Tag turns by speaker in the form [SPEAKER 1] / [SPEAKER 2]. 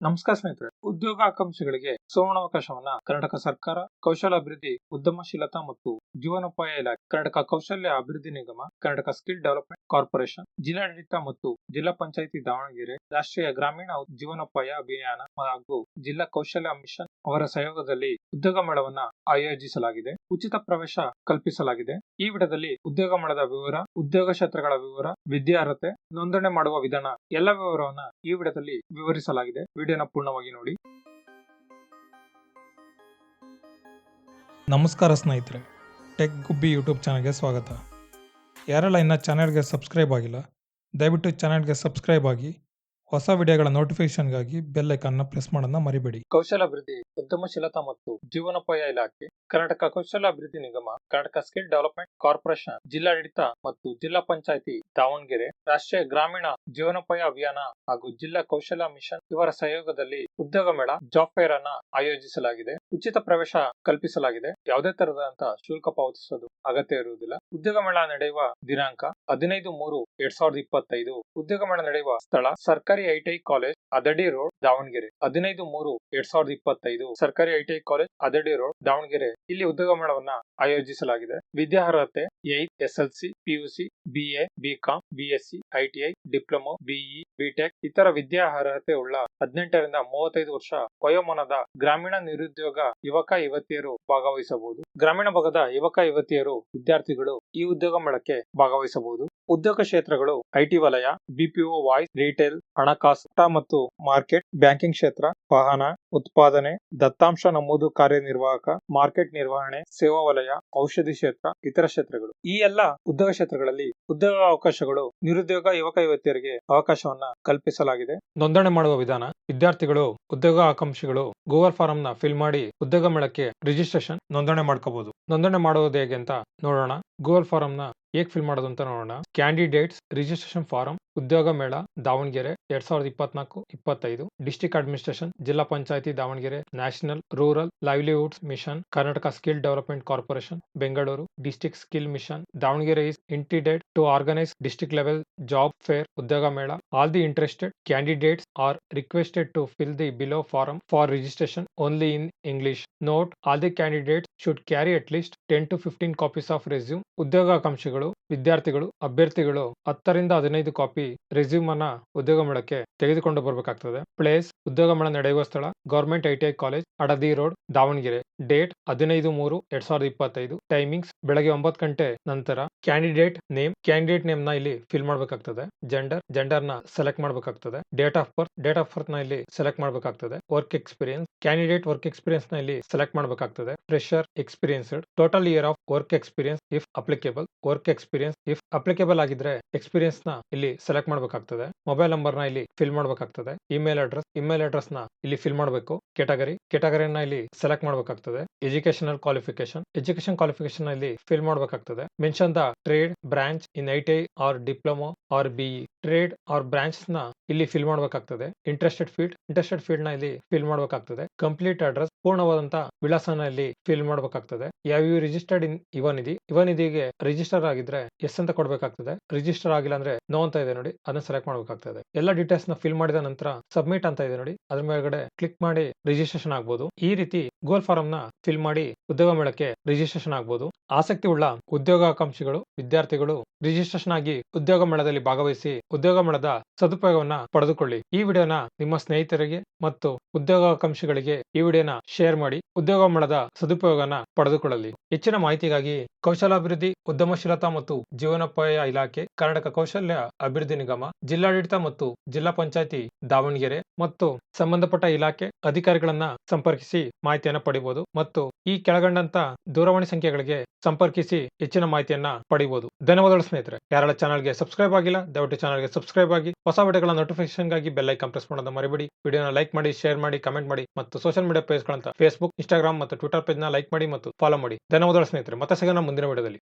[SPEAKER 1] ನಮಸ್ಕಾರ ಸ್ನೇಹಿತರೆ. ಉದ್ಯೋಗಾಕಾಂಕ್ಷಿಗಳಿಗೆ ಸುವರ್ಣಾವಕಾಶವನ್ನ ಕರ್ನಾಟಕ ಸರ್ಕಾರ ಕೌಶಲಾಭಿವೃದ್ಧಿ ಉದ್ಯಮಶೀಲತಾ ಮತ್ತು ಜೀವನೋಪಾಯ ಇಲಾಖೆ, ಕರ್ನಾಟಕ ಕೌಶಲ್ಯ ಅಭಿವೃದ್ಧಿ ನಿಗಮ, ಕರ್ನಾಟಕ ಸ್ಕಿಲ್ ಡೆವಲಪ್ಮೆಂಟ್ ಕಾರ್ಪೊರೇಷನ್, ಜಿಲ್ಲಾಡಳಿತ ಮತ್ತು ಜಿಲ್ಲಾ ಪಂಚಾಯಿತಿ ದಾವಣಗೆರೆ, ರಾಷ್ಟ್ರೀಯ ಗ್ರಾಮೀಣ ಜೀವನೋಪಾಯ ಅಭಿಯಾನ ಹಾಗೂ ಜಿಲ್ಲಾ ಕೌಶಲ್ಯ ಮಿಷನ್ ಅವರ ಸಹಯೋಗದಲ್ಲಿ ಉದ್ಯೋಗ ಮೇಳವನ್ನ ಆಯೋಜಿಸಲಾಗಿದೆ. ಉಚಿತ ಪ್ರವೇಶ ಕಲ್ಪಿಸಲಾಗಿದೆ. ಈ ವಿಡದಲ್ಲಿ ಉದ್ಯೋಗ ಮೇಳದ ವಿವರ, ಉದ್ಯೋಗ ಕ್ಷೇತ್ರಗಳ ವಿವರ, ವಿದ್ಯಾರ್ಹತೆ, ನೋಂದಣಿ ಮಾಡುವ ವಿಧಾನ, ಎಲ್ಲ ವಿವರವನ್ನ ಈ ವಿಡದಲ್ಲಿ ವಿವರಿಸಲಾಗಿದೆ. ವಿಡಿಯೋನ ಪೂರ್ಣವಾಗಿ ನೋಡಿ.
[SPEAKER 2] ನಮಸ್ಕಾರ ಸ್ನೇಹಿತರೆ. ಟೆಕ್ ಗುಬ್ಬಿ ಯೂಟ್ಯೂಬ್ ಚಾನಲ್ಗೆ ಸ್ವಾಗತ. ಯಾರೆಲ್ಲ ಇನ್ನು ಚಾನೆಲ್ಗೆ ಸಬ್ಸ್ಕ್ರೈಬ್ ಆಗಿಲ್ಲ, ದಯವಿಟ್ಟು ಚಾನೆಲ್ಗೆ ಸಬ್ಸ್ಕ್ರೈಬ್ ಆಗಿ, ಹೊಸ ವಿಡಿಯೋಗಳ ನೋಟಿಫಿಕೇಶನ್ಗಾಗಿ ಬೆಲ್ ಐಕಾನ್ನ ಪ್ರೆಸ್ ಮಾಡೋದನ್ನ ಮರಿಬೇಡಿ.
[SPEAKER 1] ಕೌಶಲಾಭಿವೃದ್ಧಿ. ಉದ್ಯಮಶೀಲತಾ ಮತ್ತು ಜೀವನೋಪಾಯ ಇಲಾಖೆ, ಕರ್ನಾಟಕ ಕೌಶಲಾಭಿವೃದ್ಧಿ ನಿಗಮ, ಕರ್ನಾಟಕ ಸ್ಕಿಲ್ ಡೆವಲಪ್ಮೆಂಟ್ ಕಾರ್ಪೊರೇಷನ್, ಜಿಲ್ಲಾಡಳಿತ ಮತ್ತು ಜಿಲ್ಲಾ ಪಂಚಾಯಿತಿ ದಾವಣಗೆರೆ, ರಾಷ್ಟ್ರೀಯ ಗ್ರಾಮೀಣ ಜೀವನೋಪಾಯ ಅಭಿಯಾನ ಹಾಗೂ ಜಿಲ್ಲಾ ಕೌಶಲ್ಯ ಮಿಷನ್ ಇವರ ಸಹಯೋಗದಲ್ಲಿ ಉದ್ಯೋಗ ಮೇಳ ಜಾಬ್ ಫೇರ್ ಅನ್ನ ಆಯೋಜಿಸಲಾಗಿದೆ. ಉಚಿತ ಪ್ರವೇಶ ಕಲ್ಪಿಸಲಾಗಿದೆ. ಯಾವುದೇ ತರದಂತ ಶುಲ್ಕ ಪಾವತಿಸೋದು ಅಗತ್ಯ ಇರುವುದಿಲ್ಲ. ಉದ್ಯೋಗ ಮೇಳ ನಡೆಯುವ ದಿನಾಂಕ ಹದಿನೈದು ಮೂರು ಎರಡ್ ಸಾವಿರದ ಇಪ್ಪತ್ತೈದು. ಉದ್ಯೋಗ ಮೇಳ ನಡೆಯುವ ಸ್ಥಳ ಸರ್ಕಾರಿ ITI college, Hadadi road, Davanagere ಹದಿನೈದು ಮೂರು ಎರಡ್ ಸಾವಿರದ ಇಪ್ಪತ್ತೈದು. ಸರ್ಕಾರಿ ITI college Hadadi road Davanagere. ಇಲ್ಲಿ ಉದ್ಯೋಗ ಮೇಳವನ್ನ ಆಯೋಜಿಸಲಾಗಿದೆ. ವಿದ್ಯಾರ್ಹತೆ ಏತ್ S L C PUC, BA, BCom, BSc, ITI, diploma, BE, BTech ಇತರ ವಿದ್ಯಾರ್ಹತೆ ಉಳ್ಳ ಹದಿನೆಂಟರಿಂದ ಮೂವತ್ತೈದು ವರ್ಷ ವಯೋಮಾನದ ಗ್ರಾಮೀಣ ನಿರುದ್ಯೋಗ ಯುವಕ ಯುವತಿಯರು ಭಾಗವಹಿಸಬಹುದು. ಗ್ರಾಮೀಣ ಭಾಗದ ಯುವಕ ಯುವತಿಯರು ವಿದ್ಯಾರ್ಥಿಗಳು ಈ ಉದ್ಯೋಗ ಮೇಳಕ್ಕೆ ಭಾಗವಹಿಸಬಹುದು. ಉದ್ಯೋಗ ಕ್ಷೇತ್ರಗಳು, ಐಟಿ ವಲಯ ಬಿಪಿಒ ವಾಯ್ಸ್, ರಿಟೇಲ್, ಹಣಕಾಸು ಮತ್ತು ಮಾರ್ಕೆಟ್, ಬ್ಯಾಂಕಿಂಗ್ ಕ್ಷೇತ್ರ, ವಾಹನ, ಉತ್ಪಾದನೆ, ದತ್ತಾಂಶ ನಮೂದು ಕಾರ್ಯನಿರ್ವಾಹಕ, ಮಾರ್ಕೆಟ್ ನಿರ್ವಹಣೆ, ಸೇವಾ ವಲಯ, ಔಷಧಿ ಕ್ಷೇತ್ರ, ಇತರ ಕ್ಷೇತ್ರಗಳು. ಈ ಎಲ್ಲ ಉದ್ಯೋಗ ಕ್ಷೇತ್ರಗಳಲ್ಲಿ ಉದ್ಯೋಗ ಅವಕಾಶಗಳು ನಿರುದ್ಯೋಗ ಯುವಕ ಯುವತಿಯರಿಗೆ ಅವಕಾಶವನ್ನ ಕಲ್ಪಿಸಲಾಗಿದೆ. ನೋಂದಣಿ ಮಾಡುವ ವಿಧಾನ, ವಿದ್ಯಾರ್ಥಿಗಳು, ಉದ್ಯೋಗ ಆಕಾಂಕ್ಷಿಗಳು, ಗೂಗಲ್ ಫಾರಂ ನ ಫಿಲ್ ಮಾಡಿ ಉದ್ಯೋಗ ಮೇಳಕ್ಕೆ ರಿಜಿಸ್ಟ್ರೇಷನ್, ನೋಂದಣಿ ಮಾಡ್ಕೋಬಹುದು ನೋಂದಣಿ ಮಾಡುವುದು ಹೇಗೆ ಅಂತ ನೋಡೋಣ. ಗೂಗಲ್ ಫಾರಂ ನ ಹೇಗ್ ಫಿಲ್ ಮಾಡೋದು ಅಂತ ನೋಡೋಣ. ಕ್ಯಾಂಡಿಡೇಟ್ಸ್ ರಿಜಿಸ್ಟ್ರೇಷನ್ ಫಾರಂ ಉದ್ಯೋಗ ಮೇಳ, ದಾವಣಗೆರೆ ಎರಡ್ ಸಾವಿರದ ಇಪ್ಪತ್ನಾಲ್ಕು, ಇಪ್ಪತ್ತೈದು. ಡಿಸ್ಟಿಕ್ ಅಡ್ಮಿನಿಸ್ಟ್ರೇಷನ್ ಜಿಲ್ಲಾ ಪಂಚಾಯತಿ, Davanagere national rural livelihoods mission Karnataka skill development corporation Bengaluru. District skill mission Davanagere is intended to organise district level job fair ಉದ್ಯೋಗ ಮೇಳ all the interested candidates are requested to fill the below form for registration only in English note all the candidates should carry at least ten to fifteen copies of resume ಉದ್ಯೋಗಾಕಾಂಕ್ಷಿಗಳು ವಿದ್ಯಾರ್ಥಿಗಳು, ಅಭ್ಯರ್ಥಿಗಳು ಹತ್ತರಿಂದ ಹದಿನೈದು copy resume ಅನ್ನ ಉದ್ಯೋಗ ಮೇಳಕ್ಕೆ ತೆಗೆದುಕೊಂಡು ಬರಬೇಕಾಗ್ತದೆ. Place, ಉದ್ಯೋಗ ಮೇಳ ನಡೆಯುವ ಸ್ಥಳ government ITI college Hadadi road, Davanagere. Date, ಹದಿನೈದು ಮೂರು, ಎರಡ್ ಸಾವಿರದ ಇಪ್ಪತ್ತೈದು. ಟೈಮಿಂಗ್ಸ್, ಬೆಳಗ್ಗೆ ಒಂಬತ್ತು ಗಂಟೆ ನಂತರ ಕ್ಯಾಂಡಿಡೇಟ್ ನೇಮ್ ಕ್ಯಾಂಡಿಡೇಟ್ ನೇಮ್ನ ಇಲ್ಲಿ ಫಿಲ್ ಮಾಡಬೇಕಾಗ್ತದೆ. ಜೆಂಡರ್ ಜೆಂಡರ್ನ ಸೆಲೆಕ್ಟ್ ಮಾಡಬೇಕಾಗ್ತದೆ. Date of birth, date of ಬರ್ತ್ನ ಇಲ್ಲಿ ಸೆಲೆಕ್ಟ್ ಮಾಡಬೇಕಾಗ್ತದೆ. ವರ್ಕ್ ಎಕ್ಸ್ಪೀರಿಯನ್ಸ್, ಕ್ಯಾಂಡಿಡೇಟ್ ವರ್ಕ್ ಎಕ್ಸ್ಪೀರಿಯನ್ಸ್ನ ಇಲ್ಲಿ ಸೆಲೆಕ್ಟ್ ಮಾಡಬೇಕಾಗ್ತದೆ. Fresher experienced, total year of work experience if applicable, work experience if applicable ಆಗಿದ್ರೆ ಎಕ್ಸ್ಪೀರಿಯನ್ಸ್ನ ಇಲ್ಲಿ ಸೆಲೆಕ್ಟ್ ಮಾಡಬೇಕಾಗ್ತದೆ. ಮೊಬೈಲ್ ನಂಬರ್ನ ಇಲ್ಲಿ ಫಿಲ್ ಮಾಡಬೇಕಾಗ್ತದೆ. ಇಮೇಲ್ ಅಡ್ರೆಸ್ ಇಮೇಲ್ ಅಡ್ರೆಸ್ನ ಇಲ್ಲಿ ಫಿಲ್ ಮಾಡಬೇಕು. ಕೆಟಗರಿ ನ ಇಲ್ಲಿ ಸೆಲೆಕ್ಟ್ ಮಾಡಬೇಕಾಗ್ತದೆ. ಎಜುಕೇಶನಲ್ ಕ್ವಾಲಿಫಿಕೇಶನ್ ಎಜುಕೇಶನ್ ಕ್ವಾಲಿಫಿಕೇಶನ್ ಇಲ್ಲಿ ಫಿಲ್ ಮಾಡಬೇಕಾಗ್ತದೆ. Mention the trade branch in I or diploma or BE trade or ಬ್ರಾಂಚ್ನ ಇಲ್ಲಿ ಫಿಲ್ ಮಾಡಬೇಕಾಗ್ತದೆ. ಇಂಟ್ರೆಸ್ಟೆಡ್ ಫೀಲ್ಡ್ ಇಂಟ್ರೆಸ್ಟೆಡ್ ಫೀಲ್ಡ್ನ ಇಲ್ಲಿ ಫಿಲ್ ಮಾಡಬೇಕಾಗ್ತದೆ. ಕಂಪ್ಲೀಟ್ ಅಡ್ರೆಸ್ ಪೂರ್ಣವಾದಂತ ವಿಳಾಸನಲ್ಲಿ ಫಿಲ್ ಮಾಡಬೇಕಾಗ್ತದೆ. ಯಾವ ಯು ರಿಜಿಸ್ಟರ್ಡ್ ಇನ್ ಇವನಿಧಿ ಇವನಿಧಿಗೆ ರಿಜಿಸ್ಟರ್ ಆಗಿದ್ರೆ ಎಸ್ ಅಂತ ಕೊಡಬೇಕಾಗ್ತದೆ. ರಿಜಿಸ್ಟರ್ ಆಗಿಲ್ಲ ಅಂದ್ರೆ ನೋ ಅಂತ ಇದೆ ನೋಡಿ, ಅದನ್ನ ಸೆಲೆಕ್ಟ್ ಮಾಡಬೇಕಾಗ್ತದೆ. ಎಲ್ಲ ಡೀಟೇಲ್ಸ್ನ ಫಿಲ್ ಮಾಡಿದ ನಂತರ ಸಬ್ಮಿಟ್ ಅಂತ ಇದೆ ನೋಡಿ, ಅದ್ರ ಮೇಲ್ಗಡೆ ಕ್ಲಿಕ್ ಮಾಡಿ ರಿಜಿಸ್ಟ್ರೇಷನ್ ಆಗಬಹುದು ಈ ರೀತಿ ಗೋಲ್ ಫಾರಂ ನ ಫಿಲ್ ಮಾಡಿ ಉದ್ಯೋಗ ಮೇಳಕ್ಕೆ ರಿಜಿಸ್ಟ್ರೇಷನ್ ಆಗಬಹುದು ಆಸಕ್ತಿ ಉಳ್ಳ ಉದ್ಯೋಗಾಕಾಂಕ್ಷಿಗಳು, ವಿದ್ಯಾರ್ಥಿಗಳು ರಿಜಿಸ್ಟ್ರೇಷನ್ ಆಗಿ ಉದ್ಯೋಗ ಮೇಳದಲ್ಲಿ ಭಾಗವಹಿಸಿ ಉದ್ಯೋಗ ಮೇಳದ ಸದುಪಯೋಗವನ್ನ ಪಡೆದುಕೊಳ್ಳಿ. ಈ ವಿಡಿಯೋನ ನಿಮ್ಮ ಸ್ನೇಹಿತರಿಗೆ ಮತ್ತು ಉದ್ಯೋಗಾಕಾಂಕ್ಷಿಗಳಿಗೆ ಈ ವಿಡಿಯೋನ ಶೇರ್ ಮಾಡಿ ಉದ್ಯೋಗ ಮೇಳದ ಸದುಪಯೋಗನ ಪಡೆದುಕೊಳ್ಳಲಿ. ಹೆಚ್ಚಿನ ಮಾಹಿತಿಗಾಗಿ ಕೌಶಲಾಭಿವೃದ್ಧಿ, ಉದ್ಯಮಶೀಲತಾ ಮತ್ತು ಜೀವನೋಪಾಯ ಇಲಾಖೆ, ಕರ್ನಾಟಕ ಕೌಶಲ್ಯ ಅಭಿವೃದ್ಧಿ ನಿಗಮ, ಜಿಲ್ಲಾಡಳಿತ ಮತ್ತು ಜಿಲ್ಲಾ ಪಂಚಾಯಿತಿ ದಾವಣಗೆರೆ ಮತ್ತು ಸಂಬಂಧಪಟ್ಟ ಇಲಾಖೆ ಅಧಿಕಾರಿಗಳನ್ನ ಸಂಪರ್ಕಿಸಿ ಮಾಹಿತಿಯನ್ನು ಪಡೆಯಬಹುದು ಮತ್ತು ಈ ಕೆಳಗಂಡಂತ ದೂರವಾಣಿ ಸಂಖ್ಯೆಗಳಿಗೆ ಸಂಪರ್ಕಿಸಿ ಹೆಚ್ಚಿನ ಮಾಹಿತಿಯನ್ನ ಪಡೆಯಬಹುದು ಧನ್ಯವಾದಗಳು ಸ್ನೇಹಿತರೆ. ಚಾನಲ್ ಚಾನಲ್ಗೆ ಸಬ್ಸ್ಕ್ರೈಬ್ ಆಗಿಲ್ಲ, ದಯವಿಟ್ಟು ಚಾನಲ್ಗೆ ಸಬ್ಸ್ಕ್ರೈಬ್ ಆಗಿ, ಹೊಸ ವಿಡಿಯೋಗಳ ನೋಟಿಫಿಕೇಶನ್ಗಾಗಿ ಬೆಲ್ ಐಕಾನ್ ಪ್ರೆಸ್ ಮಾಡೋದನ್ನ ಮರಿಬೇಡಿ. ವಿಡಿಯೋನ ಲೈಕ್ ಮಾಡಿ ಶೇರ್ ಮಾಡಿ ಕಮೆಂಟ್ ಮಾಡಿ ಮತ್ತು ಸೋಷಿಯಲ್ ಮೀಡಿಯಾ ಪೇಜ್ಗಳಂತ ಫೇಸ್ಬುಕ್ ಇನ್ಸ್ಟಾಗ್ರಾಮ್ ಮತ್ತು ಟ್ವಿಟರ್ ಪೇಜ್ನ ಲೈಕ್ ಮಾಡಿ ಮತ್ತು ಫಾಲೋ ಮಾಡಿ. ಧನ್ಯವಾದಗಳು ಸ್ನೇಹಿತರೆ. ಮತ್ತೆ ಸಿಗೋಣ ಮುಂದಿನ ವಿಡಿಯೋದಲ್ಲಿ.